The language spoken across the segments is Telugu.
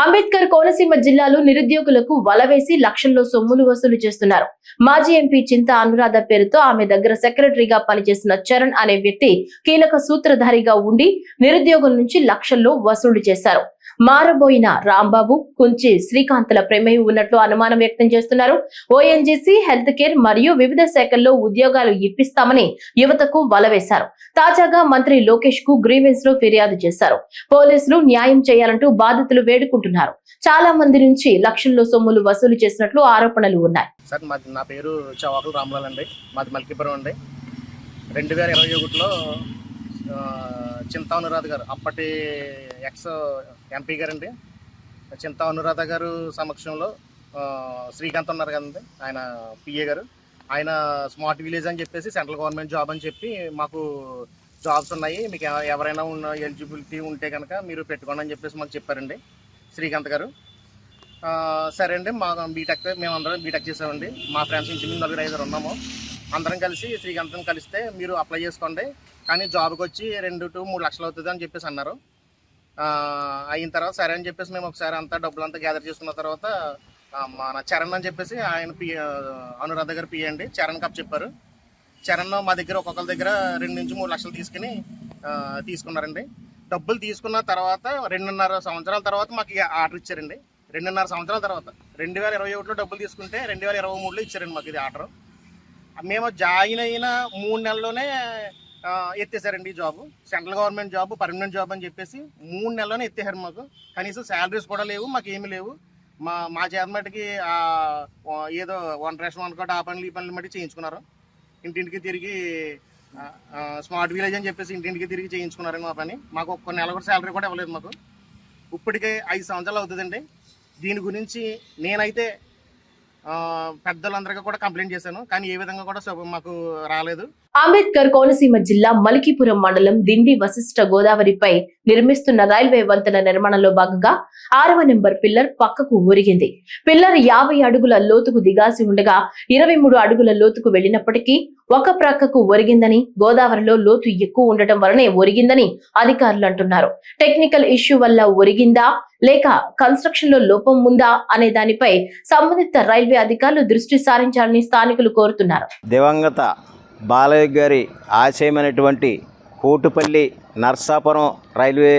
అంబేద్కర్ కోనసీమ జిల్లాలో నిరుద్యోగులకు వలవేసి లక్షల్లో సొమ్ములు వసూలు చేస్తున్నారు. మాజీ ఎంపీ చింత అనురాధ పేరుతో ఆమె దగ్గర సెక్రటరీగా పనిచేసిన చరణ్ అనే వ్యక్తి కీలక సూత్రధారిగా ఉండి నిరుద్యోగుల నుంచి లక్షల్లో వసూలు చేశారు. మారబోయిన రాంబాబు కుంచి శ్రీకాంత్ల ప్రమేయం ఉన్నట్లు అనుమానం వ్యక్తం చేస్తున్నారు. ఓఎన్జీసీ హెల్త్ కేర్ మరియు వివిధ శాఖల్లో ఉద్యోగాలు ఇప్పిస్తామని యువతకు వలవేశారు తాజాగా మంత్రి లోకేష్కు గ్రీవెన్స్లో ఫిర్యాదు చేశారు. పోలీసులు న్యాయం చేయాలంటూ బాధితులు వేడుకుంటున్నారు. చాలా మంది నుంచి లక్షల్లో సొమ్ములు వసూలు చేసినట్లు ఆరోపణలు ఉన్నాయి. సార్ మాది నా పేరు చవాకులు రామలాల్ అండి. మాది మల్కీపురం అండి. రెండు వేల ఇరవై ఒకటిలో చింతా అనురాధ గారు అప్పటి ఎక్స్ ఎంపీ గారండి. చింతా అనురాధ గారు సమక్షంలో శ్రీకాంత్ ఉన్నారు కదండి ఆయన పిఏ గారు. ఆయన స్మార్ట్ విలేజ్ అని చెప్పేసి సెంట్రల్ గవర్నమెంట్ జాబ్ అని చెప్పి మాకు జాబ్స్ ఉన్నాయి. మీకు ఎవరైనా ఉన్న ఎలిజిబిలిటీ ఉంటే కనుక మీరు పెట్టుకోండి అని చెప్పేసి మాకు చెప్పారండి శ్రీకాంత్ గారు. సరే అండి మా బీటెక్ మేము అందరం బీటెక్ చేసామండి. మా ఫ్రెండ్స్ ఇంచుమించు నలుగురు ఐదుగురు ఉన్నాము. అందరం కలిసి శ్రీకాంతం కలిస్తే మీరు అప్లై చేసుకోండి. కానీ జాబ్కి వచ్చి రెండు టు మూడు లక్షలు అవుతుంది అని చెప్పేసి అన్నారు. అయిన తర్వాత సరే అని చెప్పేసి మేము ఒకసారి అంతా డబ్బులు అంతా గ్యాదర్ చేసుకున్న తర్వాత మన చరణ్ అని చెప్పేసి ఆయన పి అనురాధ గారు పిఏ అండి. చరణ్ కప్ చెప్పారు. చరణ్ మా దగ్గర ఒక్కొక్కరి దగ్గర రెండు నుంచి మూడు లక్షలు తీసుకుని తీసుకున్నారండి. డబ్బులు తీసుకున్న తర్వాత రెండున్నర సంవత్సరాల తర్వాత మాకు ఆర్డర్ ఇచ్చారండి. రెండున్నర సంవత్సరాల తర్వాత. రెండు వేల ఇరవై ఒకటిలో డబ్బులు తీసుకుంటే రెండు వేల ఇరవై మూడులో ఇచ్చారండి మాకు ఇది ఆర్డర్. మేము జాయిన్ అయిన మూడు నెలల్లోనే ఎత్తేసారండి ఈ job. Central government job permanent job అని చెప్పేసి మూడు నెలలోనే ఎత్తేసారు మాకు. కనీసం శాలరీస్ కూడా లేవు మాకు ఏమీ లేవు. మా మా చేతమటికి ఏదో వన్ రేషన్ వన్ కోట ఆ పనులు ఈ పనులు మట్టి చేయించుకున్నారు. ఇంటింటికి తిరిగి స్మార్ట్ విలేజ్ అని చెప్పేసి ఇంటింటికి తిరిగి చేయించుకున్నారండి మా పని. మాకు ఒక్క నెల కూడా శాలరీ కూడా ఇవ్వలేదు మాకు. ఇప్పటికే ఐదు సంవత్సరాలు అవుతుందండి. దీని గురించి నేనైతే పెద్దలందరికీ కూడా కంప్లైంట్ చేశాను. కానీ ఏ విధంగా కూడా మాకు రాలేదు. అంబేద్కర్ కోనసీమ జిల్లా మలికిపురం మండలం దిండి వశిష్ట గోదావరిపై నిర్మిస్తున్న రైల్వే వంతెన నిర్మాణంలో భాగంగా ఆరవ నెంబర్ పిల్లర్ పక్కకు ఒరిగింది పిల్లర్ యాభై అడుగుల లోతుకు దిగాల్సి ఉండగా ఇరవై మూడు అడుగుల లోతుకు వెళ్ళినప్పటికీ ఒక ప్రక్కకు ఒరిగిందని గోదావరిలో లోతు ఎక్కువ ఉండటం వలనే ఒరిగిందని అధికారులు అంటున్నారు. టెక్నికల్ ఇష్యూ వల్ల ఒరిగిందా లేక కన్స్ట్రక్షన్లో లోపం ఉందా అనే దానిపై సంబంధిత రైల్వే అధికారులు దృష్టి సారించాలని స్థానికులు కోరుతున్నారు. దివంగత బాలయ్య గారి ఆశయమైనటువంటి కోటుపల్లి నర్సాపురం రైల్వే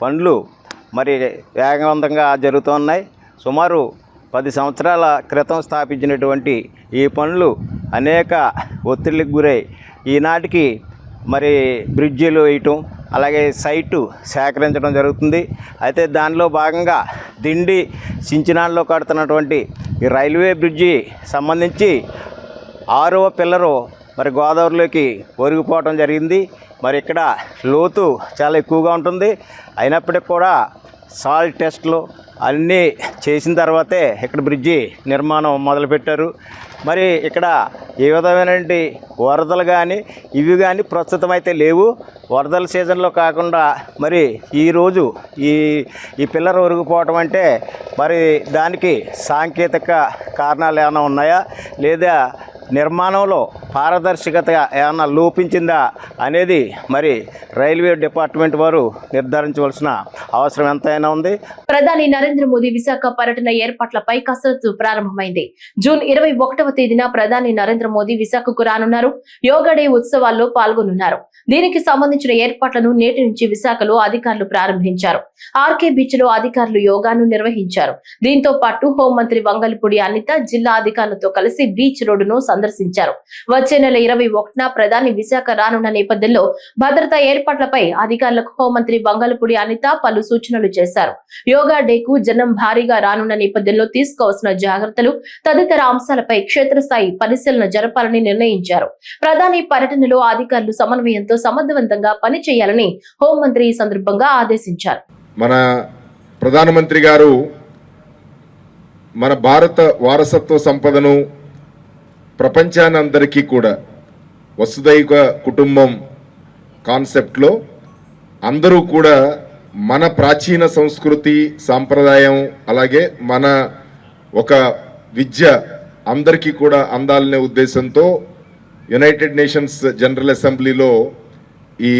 పనులు మరి వేగవంతంగా జరుగుతున్నాయి సుమారు పది సంవత్సరాల క్రితం స్థాపించినటువంటి ఈ పనులు అనేక ఒత్తిడికి గురై ఈనాటికి మరి బ్రిడ్జిలు వేయటం అలాగే సైటు సేకరించడం జరుగుతుంది. అయితే దానిలో భాగంగా దిండి సించినాల్లో కడుతున్నటువంటి ఈ రైల్వే బ్రిడ్జి సంబంధించి ఆరవ పిల్లరు మరి గోదావరిలోకి ఒరిగిపోవటం జరిగింది. మరి ఇక్కడ లోతు చాలా ఎక్కువగా ఉంటుంది. అయినప్పటికీ కూడా సాల్ట్ టెస్ట్లు అన్నీ చేసిన తర్వాతే ఇక్కడ బ్రిడ్జి నిర్మాణం మొదలుపెట్టారు. మరి ఇక్కడ ఏ విధమైనటువంటి వరదలు కానీ ఇవి కానీ ప్రస్తుతం అయితే లేవు. వరదల సీజన్లో కాకుండా మరి ఈరోజు ఈ ఈ పిల్లర్ ఒరిగిపోవటం అంటే మరి దానికి సాంకేతిక కారణాలు ఏమైనా ఉన్నాయా? లేదా నిర్మాణంలో పారదర్శకత ఏమన్నా లోపించిందా అనేది మరి రైల్వే డిపార్ట్మెంట్ వారు నిర్ధారించవలసిన అవసరం ఎంతైనా ఉంది. ప్రధాని నరేంద్ర మోదీ విశాఖ పర్యటన ఏర్పాట్లపై కసరత్తు ప్రారంభమైంది. జూన్ ఇరవై ఒకటవ తేదీన ప్రధాని నరేంద్ర మోదీ విశాఖకు రానున్నారు. యోగా డే ఉత్సవాల్లో పాల్గొనున్నారు. దీనికి సంబంధించిన ఏర్పాట్లను నేటి నుంచి విశాఖలో అధికారులు ప్రారంభించారు. ఆర్కే బీచ్లో అధికారులు యోగాను నిర్వహించారు. దీంతో పాటు హోంమంత్రి వంగల్పూడి అనిత జిల్లా అధికారులతో కలిసి బీచ్ రోడ్డును సందర్శించారు. సందర్శించారు. వచ్చే నెల ఇరవై ఒకటిన ప్రధాని విశాఖ రానున్న నేపథ్యంలో భద్రతా ఏర్పాట్లపై అధికారులకు హోంమంత్రి వంగలపూడి అనిత పలు సూచనలు చేశారు. యోగా డేకు జనం భారీగా రానున్న నేపథ్యంలో తీసుకోవాల్సిన జాగ్రత్తలు తదితర అంశాలపై క్షేత్రస్థాయి పరిశీలన జరపాలని నిర్ణయించారు. ప్రధాని పర్యటనలో అధికారులు సమన్వయంతో సమర్థవంతంగా పనిచేయాలని హోంమంత్రి ఈ సందర్భంగా ఆదేశించారు. మన ప్రధానమంత్రి గారు మన భారత వారసత్వ సంపదను ప్రపంచాన్ని అందరికీ కూడా వసుదైక కుటుంబం కాన్సెప్ట్లో అందరూ కూడా మన ప్రాచీన సంస్కృతి సాంప్రదాయం అలాగే మన ఒక విద్య అందరికీ కూడా అందాలనే ఉద్దేశంతో యునైటెడ్ నేషన్స్ జనరల్ అసెంబ్లీలో ఈ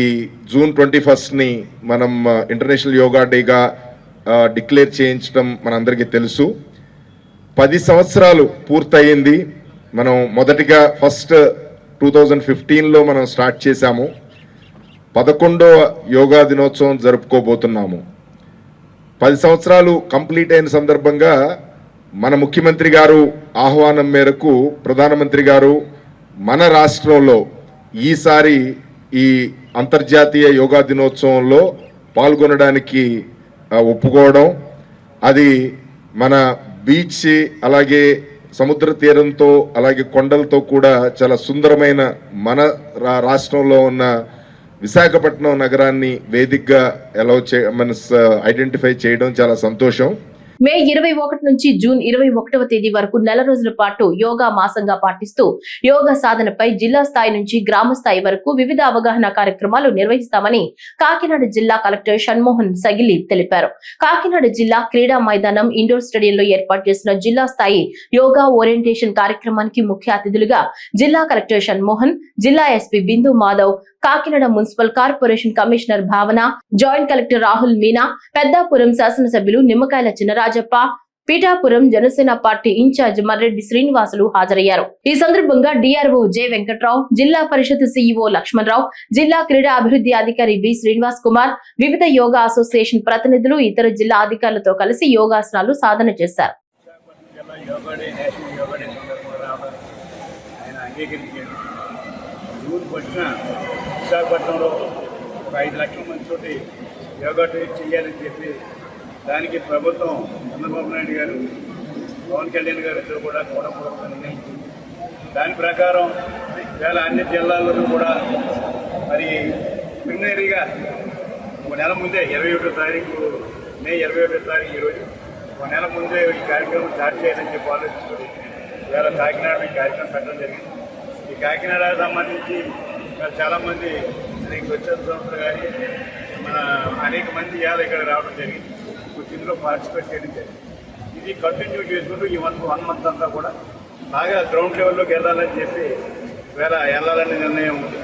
జూన్ ట్వంటీ ఫస్ట్ని మనం ఇంటర్నేషనల్ యోగా డేగా డిక్లేర్ చేయించడం మనందరికీ తెలుసు. పది సంవత్సరాలు పూర్తయింది. మనం మొదటిగా ఫస్ట్ టూ థౌజండ్ ఫిఫ్టీన్లో మనం స్టార్ట్ చేశాము. పదకొండవ యోగా దినోత్సవం జరుపుకోబోతున్నాము. పది సంవత్సరాలు కంప్లీట్ అయిన సందర్భంగా మన ముఖ్యమంత్రి గారు ఆహ్వానం మేరకు ప్రధానమంత్రి గారు మన రాష్ట్రంలో ఈసారి ఈ అంతర్జాతీయ యోగా దినోత్సవంలో పాల్గొనడానికి ఒప్పుకోవడం అది మన బీచ్ అలాగే సముద్ర తీరంతో అలాగే కొండలతో కూడా చాలా సుందరమైన మన రా రాష్ట్రంలో ఉన్న విశాఖపట్నం నగరాన్ని వేదికగా ఎలా చే మన ఐడెంటిఫై చేయడం చాలా సంతోషం. మే ఇరవై ఒకటి నుంచి జూన్ ఇరవై ఒకటవ తేదీ వరకు నెల రోజుల పాటు యోగా మాసంగా పాటిస్తూ యోగా సాధనపై జిల్లా స్థాయి నుంచి గ్రామ స్థాయి వరకు వివిధ అవగాహన కార్యక్రమాలు నిర్వహిస్తామని కాకినాడ జిల్లా కలెక్టర్ షణ్మోహన్ సగిలి తెలిపారు. కాకినాడ జిల్లా క్రీడా మైదానం ఇండోర్ స్టేడియంలో ఏర్పాటు చేసిన జిల్లా స్థాయి యోగా ఓరియంటేషన్ కార్యక్రమానికి ముఖ్య అతిథులుగా జిల్లా కలెక్టర్ షణ్మోహన్ జిల్లా SP Bindu Madhav Kakinada municipal corporation commissioner Bhavana joint collector Rahul Meena Peddapuram శాసనసభ్యులు నిమ్మకాయల చినరాజప్ప పీఠాపురం జనసేన పార్టీ ఇన్ఛార్జ్ మర్రెడ్డి శ్రీనివాసులు హాజరయ్యారు. ఈ సందర్భంగా డిఆర్ఓ జె వెంకట్రావు జిల్లా పరిషత్ సీఈఓ లక్ష్మణరావు జిల్లా క్రీడా అభివృద్ధి అధికారి బి శ్రీనివాస్ కుమార్ వివిధ యోగా అసోసియేషన్ ప్రతినిధులు ఇతర జిల్లా అధికారులతో కలిసి యోగాసనాలు సాధన చేశారు. ఆయన విశాఖపట్నంలో ఒక ఐదు లక్షల మందితోటి యోగా ట్రీట్ చేయాలని చెప్పి దానికి ప్రభుత్వం చంద్రబాబు నాయుడు గారు పవన్ కళ్యాణ్ గారు ఇద్దరు కూడా కూడా నిర్ణయించింది. దాని ప్రకారం వేళ అన్ని జిల్లాల్లోనూ కూడా మరి ప్రిలిమినరీగా ఒక నెల ముందే ఇరవై ఒకటో తారీఖు మే ఇరవై ఒకటో తారీఖు ఈరోజు ఒక నెల ముందే ఈ కార్యక్రమం స్టార్ట్ చేయాలని చెప్పి ఆలోచించుకొని వేళ కాకినాడ ఈ కార్యక్రమం పెట్టడం జరిగింది. ఈ కాకినాడకు సంబంధించి చాలామంది మరి వచ్చిన సంవత్సరం కానీ మన అనేక మంది ఇవాళ ఇక్కడ రావడం జరిగింది. ఇందులో పార్టిసిపేట్ చేయడం జరిగింది. ఇది కంటిన్యూ చేసుకుంటూ ఈ వన్ వన్ మంత్ అంతా కూడా బాగా గ్రౌండ్ లెవెల్లోకి వెళ్ళాలని చెప్పి వేళ వెళ్ళాలని నిర్ణయం ఉంది